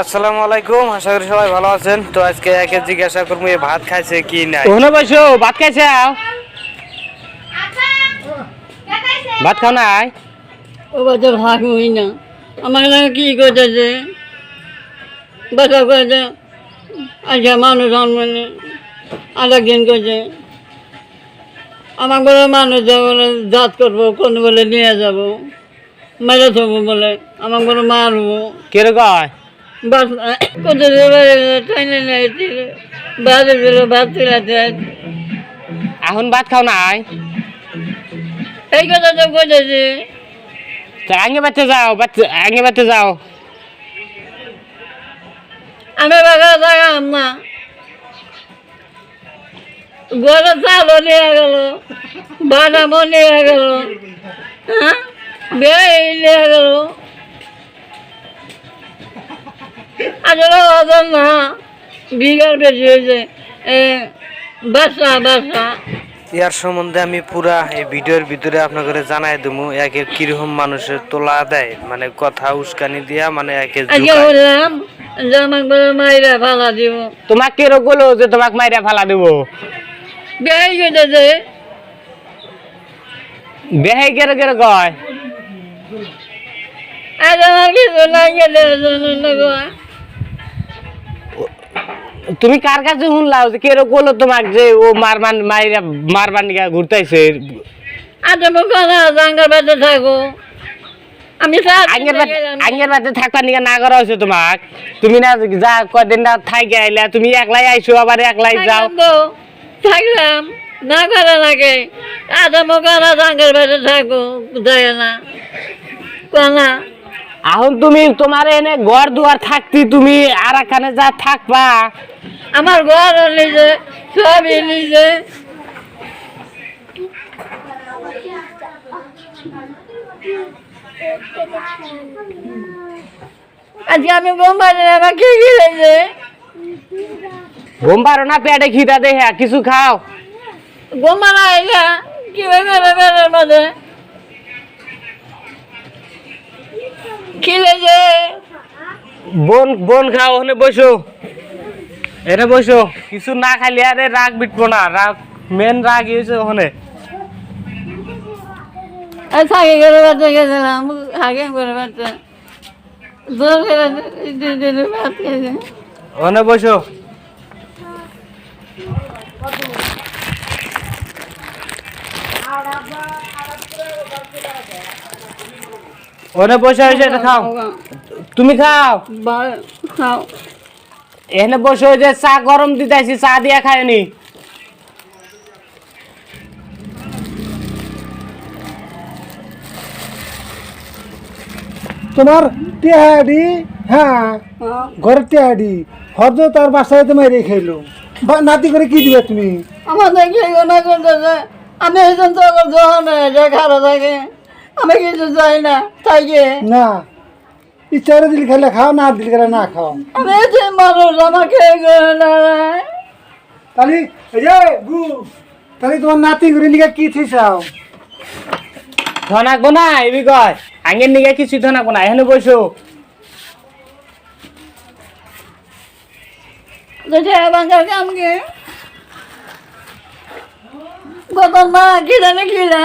আসসালামু আলাইকুম আশা করি সবাই ভালো আছেন। তো আজকে একে জিজ্ঞাসা করব এ ভাত খাইছে কি নাই? ওখানে বসো ভাত খাইছে? ভাত খাও নাই? ও বাচ্চা ভাগ হই না। আমার লাগে কি করতেছে? বাচ্চা করছে। আচ্ছা মানুষ জন্মনে আর একদিন করছে। আমার বলে মানুষ বলে জাত করব কোন বলে নিয়ে যাব। মেরে থবো বলে। আমার বলে মারবো। কে কয়? বাস কত ট্রেনে ছিল ভাত ছিলাতে এখন ভাত খাও নাই এই কথা তো করতেছে তা আগে বাচ্চা যাও বাচ্চা আগে বাচ্চা যাও। আমি বাগা থাকাম না। গরম চালও নিয়ে গেল বাদামও নিয়ে গেল হ্যাঁ? বেড়ে নিয়ে গেল। আসলে ওদের না বিঘার বেশি হয়েছে। বাসা বাসা। ইয়ার সম্বন্ধে আমি পুরা এই ভিডিওর ভিতরে আপনাদের জানাই দেবো একে কীরকম মানুষের তোলা দেয় মানে কথা উস্কানি দিয়া মানে একে বললাম যে আমাকে বলে মাইরা ফালা দিব। তোমাক কে বলো যে তোমাক মাইরা ফালা দেবো। বেড়ে গেছে বেহাই কেরে কেরে কয়? আর আমার কিছু লাগে তুমি কার কাছে শুনলাও যে কেরো বলো তোমাক যে ও মারবান মাইরা মারবান নিকা আচ্ছা জাঙ্গার বাড়িতে থাকো আমি আঙ্গের বাড়িতে নিকা না করা হয়েছে তোমাক। তুমি না যা কদিন না থাইকে আইলা তুমি একলাই আইছো আবার একলাই যাও। থাকলাম। না করে লাগে। আচ্ছা মুখ জাঙ্গার বাড়িতে থাকো যায় না। কোনা এখন তুমি তোমার এনে ঘর দুয়ার থাকতি তুমি আর এখানে যা থাকবা। আমার ঘর নিজে সবই নিজে। আজকে আমি বোম্বাই আমার কি গিয়েছে ঘুম পারো না পেটে খিদা দেহে কিছু খাও। বোমা না এটা কি মধ্যে খিলেছে বোন বোন খাও ওখানে বসো। এনে বসো। কিছু না খাইলে আরে রাগ বিটবো না রাগ মেন রাগ হয়েছে ওখানে। আর করে বাচ্চা গেছিলাম আগে করে বাচ্চা দোল করে দিন দিন ভাত খেয়েছে ওখানে বসো। ওখানে বসে হয়েছে এটা খাও। তুমি খাও। খাও। এখানে বসে যে চা গরম দিতেছি চা দিয়া খায়নি। তোমার টেহাডি হ্যাঁ ঘরের টেহাডি হজ তার বাসায় তো মেরে খাইলো বা নাতি করে কি দিবে তুমি? গোনা করতেছে? আমি একজন তো জোহানে যে খারাপ থাকে। আমি কিছু চাই না থাকে না ইচ্ছা করে দিল খেলে খাও না দিল খেলে না খাও। আমি যে মানুষ আমাকে তাহলে এই যে গু তাহলে তোমার নাতি করে লিখে কি থিসাও ধনা কোনা এবি কয়। আঙের নিগে কিছু ধনা কোনা এখানে বসো যেটা বাঙ্গার কামকে। গত মা কিনে না কিনে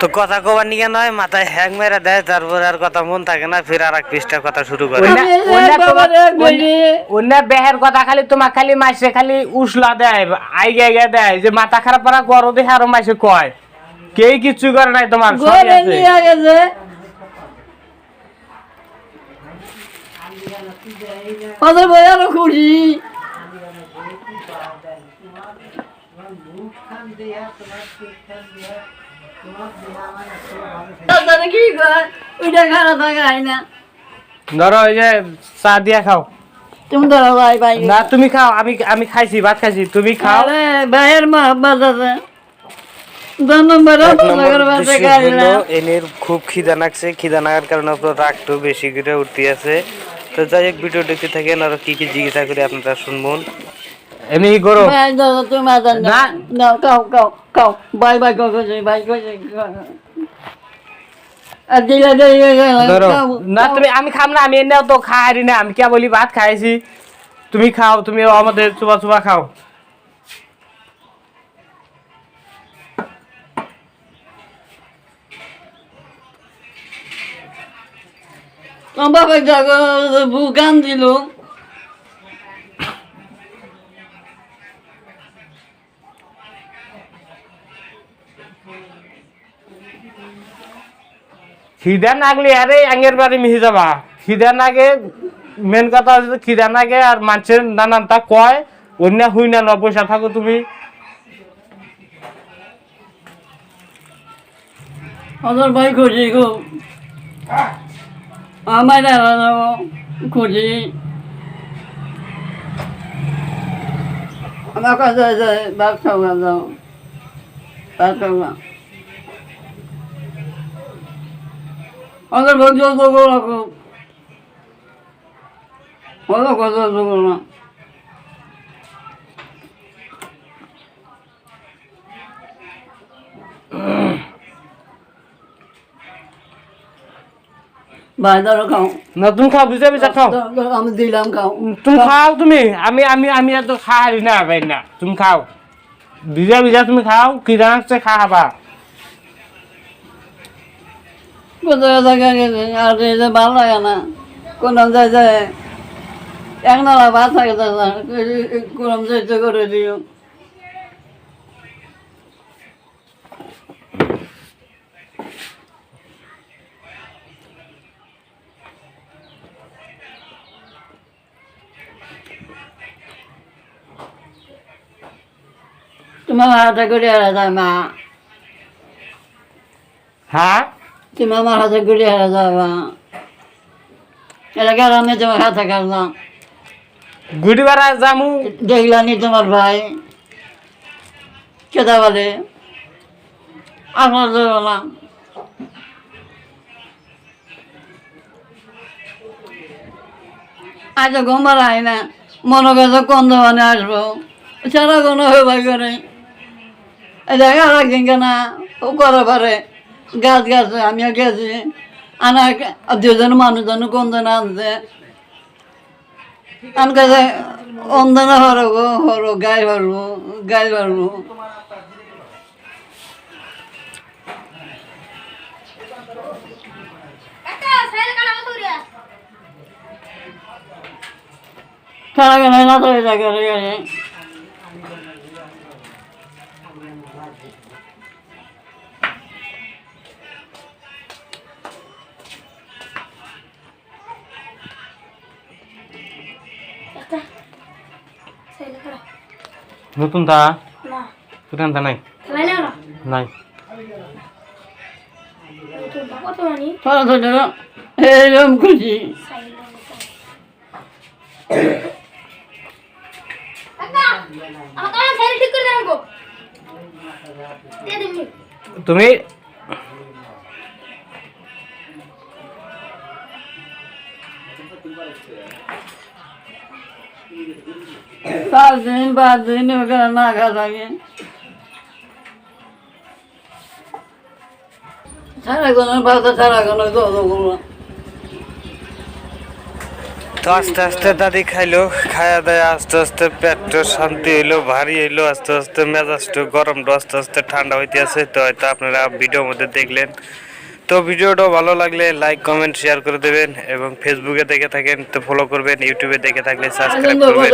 তো কথা কবার নিকে নয় মাথায় হ্যাং মেরে দেয় তারপর আর কথা মন থাকে না ফির আর এক পৃষ্ঠা কথা শুরু করে। অন্য বেহের কথা খালি তোমার খালি মাসে খালি উসলা দেয় আইগে আইগে দেয় যে মাথা খারাপ করা করো দেখে আরও মাসে কয় কেই কিচ্ছু করে নাই তোমার। নিয়ে ওদের খুশি কি ধরো ওই যে চা দিয়া খাও। তুমি তো ভাই ভাই। না তুমি খাও আমি আমি খাইছি ভাত খাইছি তুমি খাও। ভাইয়ের মহব্বত আছে। এনের খুব খিদা লাগছে। খিদা লাগার কারণে আপনার রাগটু বেশি করে উঠতে আছে। তো যাই হোক ভিডিও দেখতে থাকেন আর কি কি জিজ্ঞাসা করে আপনারা শুনবেন এমনি করো? তুমি না। না কাও কাও কাও বাই বাই কাও কাও বাই কাও আর দিলে দিয়ে ধরো। না তুমি আমি খাম না আমি এনে তো খাই না আমি কে বলি ভাত খাইছি? তুমি খাও তুমি আমাদের চুবা চুবা খাও। বাবা জাগো বুকান খিদা নাগলে আরে আঙ্গের বাড়ি মিহি যাবা। খিদা নাগে মেন কথা হচ্ছে খিদা নাগে আর মানুষের নানানটা কয়, অন্য হুই না ন পয়সা থাকো তুমি। ওদের ভাই খুঁজি গো। আমার দাদা খুঁজি আমার কাছে খাওয়া দাও। ভাত খাওয়া ওদের ভোগ জল রাখো ওদের কথা দেবো না। ভাই ধরো খাও। বুঝে বুঝে খাও আমি দিলাম খাও। তুমি খাও তুমি। আমি আমি আমি এত খাই না ভাই না। তুমি খাও। ভিজা ভিজা তুমি খাও খিদা খা খাবা। কোথায় থাকে আর যে ভালো লাগে না। কোন যায় যায় এক নালা ভাত থাকে যাই করে দিও। তোমার হাতে করে হারা যায় মা। হ্যাঁ? তুমি আমার হাতে করে হারা যাবা এটা গ্রামে তোমার হাতে কাটলাম গুড়ি বাড়া জামু দেখলানি তোমার ভাই। কেদা বলে? আপনার বললাম। আজ ঘুমার আয় না। মনে করছে কন্দ মানে আসব। সারা কোনো হয়ে ভাই করে। কেনা ও করে পারে। গাছ গাছ, আমিও গেছি। আনা দুজন মানুষজন কন্দন আনছে। আনকে অন্দনা হরব হরো গাই হরবো গাই হরবো। সারা কেন না তো এটা নতুন তা না পুরান তা নাই নাই মানি খুশি তুমি পাঁচ দিন পাঁচ দিন ওখানে না থাকে। তো আস্তে আস্তে দাদি খাইলো, খায়া দায়া আস্তে আস্তে পেটটা শান্তি হইল, ভারী হইল, আস্তে আস্তে মেজাজটা গরমটা আস্তে আস্তে ঠান্ডা হইতে আছে তো হয়তো আপনারা ভিডিওর মধ্যে দেখলেন। তো ভিডিওটা ভালো লাগলে লাইক কমেন্ট শেয়ার করে দেবেন এবং ফেসবুকে দেখে থাকেন তো ফলো করবেন ইউটিউবে দেখে থাকলে সাবস্ক্রাইব করবেন।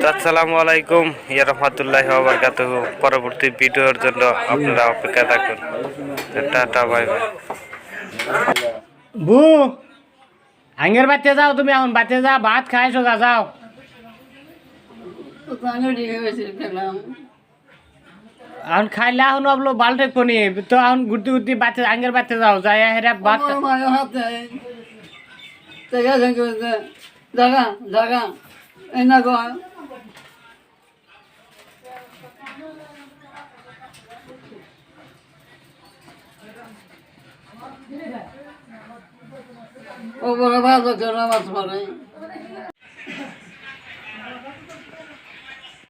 তো আসসালামু আলাইকুম ইয়া রহমতুল্লাহ ওবরকাতুহ পরবর্তী ভিডিওর জন্য আপনারা অপেক্ষা থাকুন। টাটা বাই বাই বু আঙ্গের বাচ্চা যাও তুমি এখন বাচ্চা যাও ভাত খাই সোজা যাও। এখন খাইলে এখন আপলো বালটে কোনি, তো এখন ঘুরতে ঘুরতে বাচ্চা, আঙ্গের বাচ্চা যাও যায় হেরা বাত জাগা জাগা, এই না গো। ও বড় ভালো জোর মাছ মারে